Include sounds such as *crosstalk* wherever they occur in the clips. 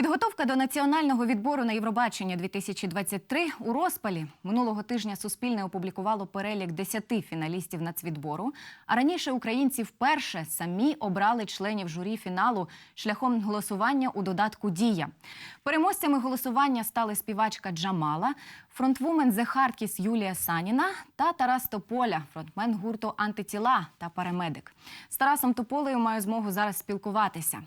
Підготовка до національного відбору на Євробачення 2023 у розпалі минулого тижня Суспільне опублікувало перелік 10 фіналістів нацвідбору. А раніше українці вперше самі обрали членів журі фіналу шляхом голосування у додатку Дія. Переможцями голосування стали співачка Джамала, фронтвумен The Hardkiss Юлія Саніна та Тарас Тополя, фронтмен гурту Антитіла та парамедик. З Тарасом Тополею маю змогу зараз спілкуватися.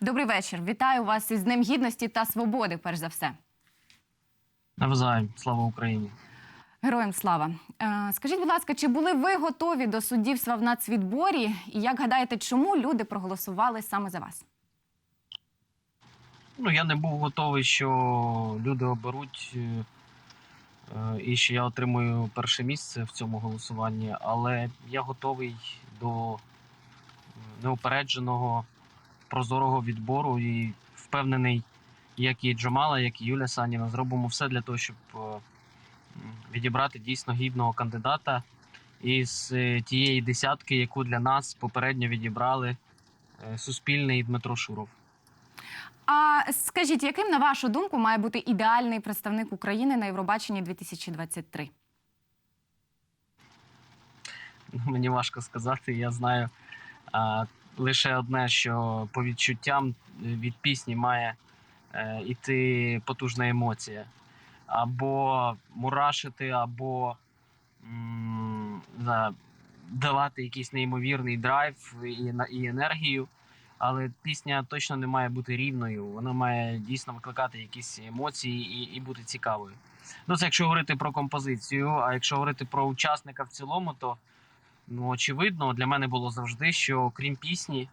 Добрий вечір. Вітаю вас із Днем Гідності та Свободи, перш за все. Навзаєм, слава Україні. Героям слава. Е, Скажіть, будь ласка, чи були ви готові до суддівства в нацвідборі? І як гадаєте, чому люди проголосували саме за вас? Ну, я не був готовий, що люди оберуть е, е, і що я отримую перше місце в цьому голосуванні, але я готовий до неупередженого прозорого відбору і впевнений, як і Джамала, як і Юля Саніна, зробимо все для того, щоб е, відібрати дійсно гідного кандидата із е, тієї десятки, яку для нас попередньо відібрали е, Суспільний і Дмитро Шуров. А скажіть, яким, на вашу думку, має бути ідеальний представник України на Євробаченні 2023? Ну, Мені важко сказати. Я знаю а, лише одне, що по відчуттям е, від пісні має е, іти потужна емоція. Або мурашити, або м, знаю, давати якийсь неймовірний драйв і, і енергію. Але пісня точно не має бути рівною. Вона має дійсно викликати якісь емоції і, і бути цікавою. Ну, це якщо говорити про композицію, а якщо говорити про учасника в цілому, то ну, очевидно, для мене було завжди, що крім пісні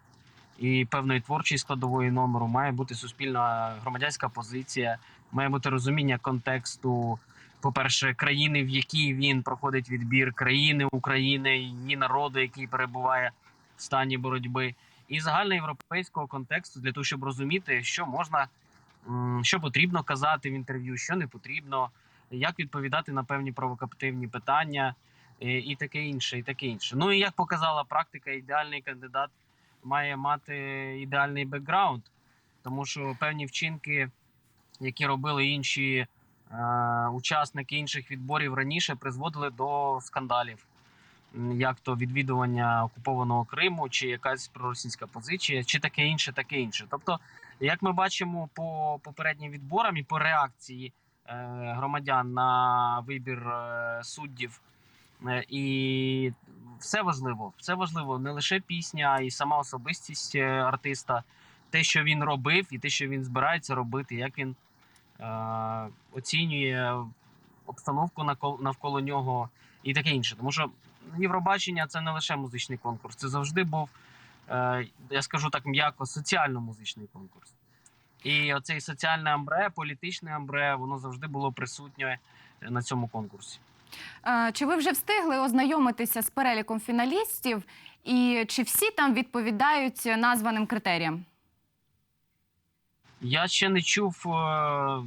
і певної творчої складової номеру, має бути суспільна громадянська позиція, має бути розуміння контексту. По-перше, країни, в якій він проходить відбір, країни України, її народу, який перебуває в стані боротьби, і загальноєвропейського контексту для того, щоб розуміти, що можна, що потрібно казати в інтерв'ю, що не потрібно, як відповідати на певні провокативні питання і таке інше, і таке інше. Ну і як показала практика, ідеальний кандидат має мати ідеальний бекграунд, тому що певні вчинки, які робили інші е, учасники інших відборів раніше, призводили до скандалів. Як то відвідування окупованого Криму, чи якась проросійська позиція, чи таке інше, таке інше. Тобто, як ми бачимо по попереднім відборам і по реакції е, громадян на вибір е, суддів, І все важливо. Все важливо не лише пісня, а й сама особистість е, артиста, те, що він робив, і те, що він збирається робити, як він е, оцінює обстановку навколо нього і таке інше. Тому що Євробачення це не лише музичний конкурс, це завжди був, е, я скажу так м'яко, соціально-музичний конкурс. І оцей соціальне амбре, політичне амбре, воно завжди було присутнє на цьому конкурсі. Е, Чи ви вже встигли ознайомитися з переліком фіналістів, і чи всі там відповідають названим критеріям? Я ще не чув е,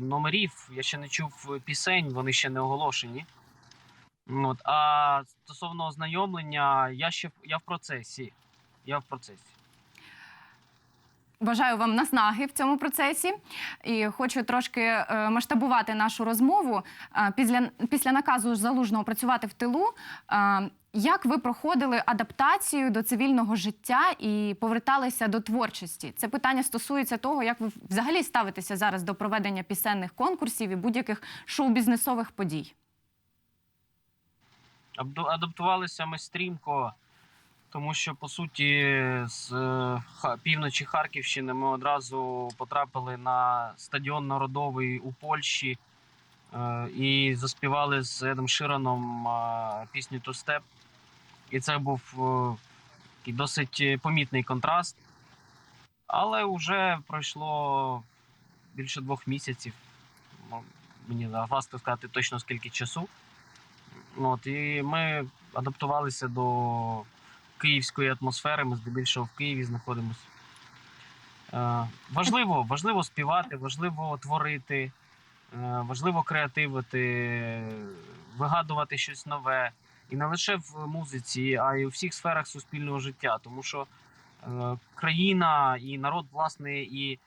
номерів, я ще не чув пісень, вони ще не оголошені. От. А стосовно ознайомлення, я ще я в процесі. Я в процесі. Бажаю вам наснаги в цьому процесі і хочу трошки е, масштабувати нашу розмову. Е, Після, після наказу залужного працювати в тилу. е, Як ви проходили адаптацію до цивільного життя і поверталися до творчості? Це питання стосується того, як ви взагалі ставитеся зараз до проведення пісенних конкурсів і будь-яких шоу-бізнесових подій. Адаптувалися ми стрімко, тому що, по суті, з е, півночі Харківщини ми одразу потрапили на стадіон народовий у Польщі е, і заспівали з Едом Шираном е, пісню «Ту степ». І це був досить помітний контраст. Але вже пройшло більше двох місяців. Мені важко сказати точно скільки часу. От, і ми адаптувалися до київської атмосфери. Ми здебільшого в Києві знаходимося. Е, важливо, важливо співати, важливо творити, е, важливо креативити, вигадувати щось нове. І не лише в музиці, а й у всіх сферах суспільного життя. Тому що е, країна і народ, власне, і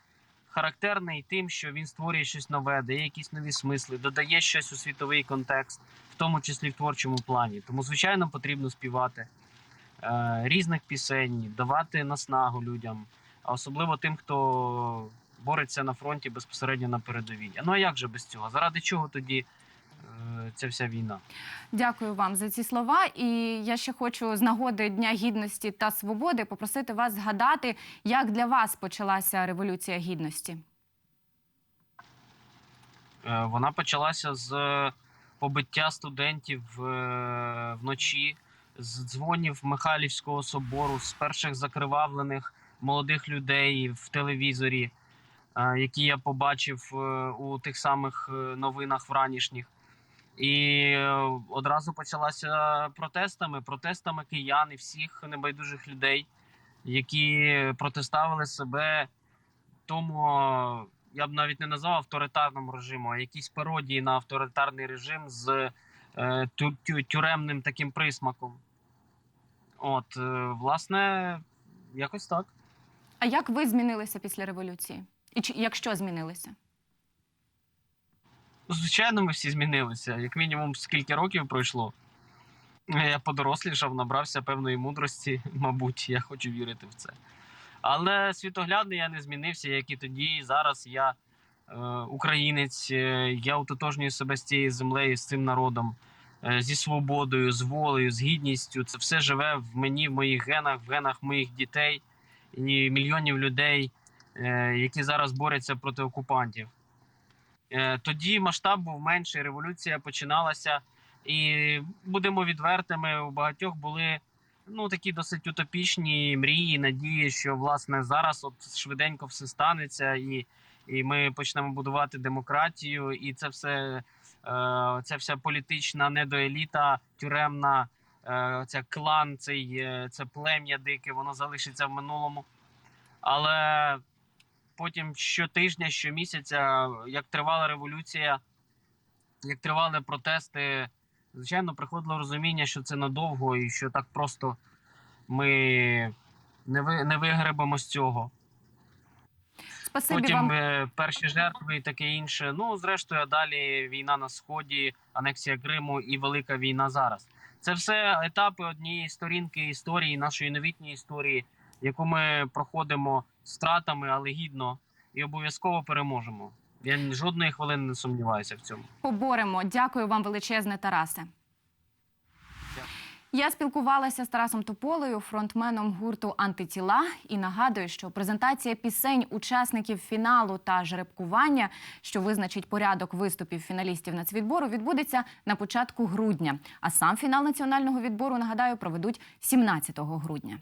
характерний тим, що він створює щось нове, дає якісь нові смисли, додає щось у світовий контекст, в тому числі в творчому плані. Тому, звичайно, потрібно співати різних пісень, давати наснагу людям, а особливо тим, хто бореться на фронті безпосередньо на передовій. Ну а як же без цього? Заради чого тоді е, ця вся війна? Дякую вам за ці слова. І я ще хочу з нагоди Дня гідності та свободи попросити вас згадати, як для вас почалася революція гідності. Е, Вона почалася з побиття студентів е, вночі, з дзвонів Михайлівського собору, з перших закривавлених молодих людей в телевізорі, е, які я побачив е, у тих самих е, новинах вранішніх. І одразу почалася протестами, протестами киян і всіх небайдужих людей, які протиставили себе тому я б навіть не назвав авторитарному режиму, а якісь пародії на авторитарний режим з тю, тю, тюремним таким присмаком. От, е, власне, якось так. А як ви змінилися після революції? І чи якщо змінилися? Звичайно, ми всі змінилися. Як мінімум, скільки років пройшло. Я подорослішав, набрався певної мудрості, *laughs* мабуть, я хочу вірити в це. Але світоглядно я не змінився, як і тоді. І зараз я е, українець, е, я утотожнюю себе з цією землею, з цим народом, е, зі свободою, з волею, з гідністю. Це все живе в мені, в моїх генах, в генах моїх дітей і мільйонів людей, е, які зараз борються проти окупантів. Е, Тоді масштаб був менший, революція починалася, і будемо відвертими. У багатьох були ну такі досить утопічні мрії, надії, що власне зараз от швиденько все станеться, і, і ми почнемо будувати демократію, і це все е, ця вся політична недоеліта, тюремна, е, ця клан, цей, е, це плем'я дике, воно залишиться в минулому. Але потім щотижня, щомісяця, як тривала революція, як тривали протести, звичайно, приходило розуміння, що це надовго і що так просто ми не, ви, не вигребемо з цього. Спасибі Потім вам. е, перші жертви і таке інше. Ну, зрештою, а далі війна на сході, анексія Криму і велика війна зараз. Це все етапи однієї сторінки історії, нашої новітньої історії, яку ми проходимо стратами, але гідно і обов'язково переможемо. Я жодної хвилини не сумніваюся в цьому. Поборемо. Дякую вам величезне, Тарасе. Я спілкувалася з Тарасом Тополею, фронтменом гурту Антитіла, і нагадую, що презентація пісень учасників фіналу та жеребкування, що визначить порядок виступів фіналістів нацвідбору, відбудеться на початку грудня. А сам фінал національного відбору нагадаю проведуть 17 грудня.